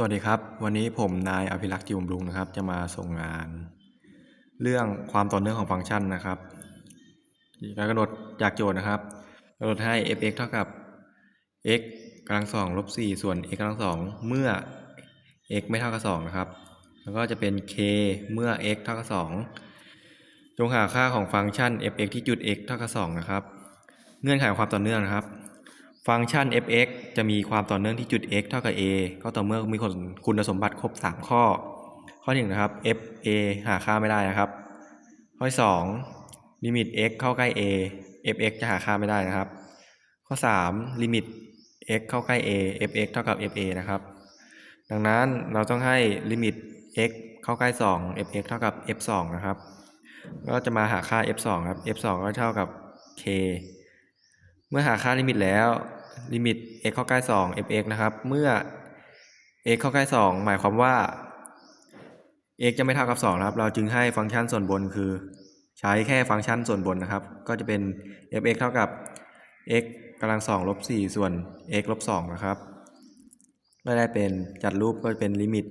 สวัสดีครับ วันนี้ผมนายอภิรักษ์จิวบรุงนะครับ จะมาส่งงาน เรื่องความต่อเนื่องของฟังก์ชันนะครับการกำหนดจากโจทย์นะครับกำหนดให้ f(x) เท่ากับ x กำลังสองลบสี่ส่วน x กำลังสองเมื่อ x ไม่เท่ากับสองนะครับ แล้วก็จะเป็น k เมื่อ x เท่ากับสองจงหาค่าของฟังก์ชัน f(x) ที่จุด x เท่ากับสองนะครับ เงื่อนไขของความต่อเนื่องนะครับ ฟังก์ชัน f(x) จะมีความต่อเนื่องที่จุด x เท่ากับ a ก็ต่อเมื่อมีคุณสมบัติครบ 3 ข้อ ข้อ1นะครับ f a หาค่าไม่ได้นะครับ ข้อ 2 ลิมิต x เข้าใกล้ a f(x) จะหาค่าไม่ได้นะครับ ข้อ 3 ลิมิต x เข้าใกล้ a f(x) เท่ากับ f a นะครับ ดังนั้นเราต้องให้ลิมิต x เข้าใกล้ 2 f(x) เท่ากับ f 2นะครับ ก็จะมาหาค่า f 2ครับ f 2ก็เท่ากับ k เมื่อหาค่าลิมิตแล้ว ลิมิต x เข้าใกล้2 f(x) นะครับ เมื่อ x เข้าใกล้2 หมายความว่า x จะไม่เท่ากับ2นะครับ เราจึงให้ฟังก์ชันส่วนบนคือ ใช้แค่ฟังก์ชันส่วนบนนะครับ ก็จะเป็น f(x) เท่ากับ x กำลัง2ลบ4ส่วน x ลบ2นะครับก็ได้เป็นจัดรูปก็จะเป็นลิมิต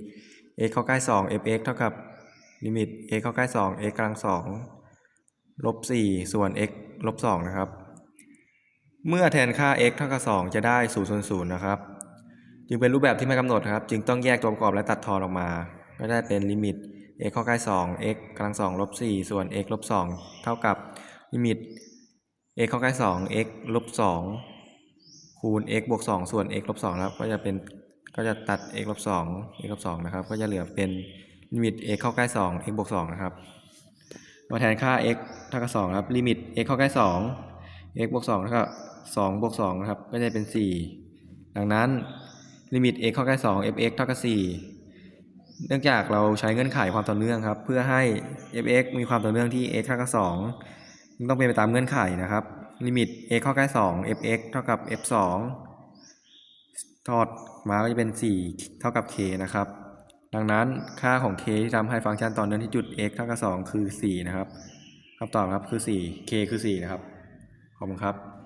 x เข้าใกล้2 f(x) เท่ากับลิมิต x เข้าใกล้2 x กำลัง2ลบ4ส่วน x ลบ2นะครับ เมื่อแทนค่า x เท่ากับ 2 จะได้0ส่วน0นะครับ จึงเป็นรูปแบบที่ไม่กำหนดครับ จึงต้องแยกตัวประกอบและตัดทอนออกมา ก็ได้เป็นลิมิต x เข้าใกล้2 x กำลัง2ลบ4ส่วน x ลบ2เท่ากับลิมิต x เข้าใกล้2 x ลบ2คูณ x บวก2ส่วน x ลบ2ครับ ก็จะเป็นก็จะตัด x ลบ2 x ลบ2นะครับ ก็จะเหลือเป็นลิมิต x เข้าใกล้2 x บวก2นะครับ มาแทนค่า x เท่ากับ2ครับ ลิมิต x เข้าใกล้2 x บวก2เท่ากับ2บวก2นะครับ ก็จะเป็น 4 ดังนั้นลิมิต x เข้าใกล้2 fx เท่ากับ4เนื่องจากเราใช้เงื่อนไขความต่อเนื่องครับ เพื่อให้ fx มีความต่อเนื่องที่ x เท่ากับ2ต้องเป็นไปตามเงื่อนไขนะครับ ลิมิต x เข้าใกล้2 fx เท่ากับ f 2 ทอดมาก็จะเป็น 4 เท่ากับ k นะครับ ดังนั้นค่าของ k ที่ทำให้ฟังก์ชันต่อเนื่องที่จุด x เท่ากับ2คือ 4 นะครับคำตอบครับคือ 4 k คือ 4 นะครับ ขอบคุณครับ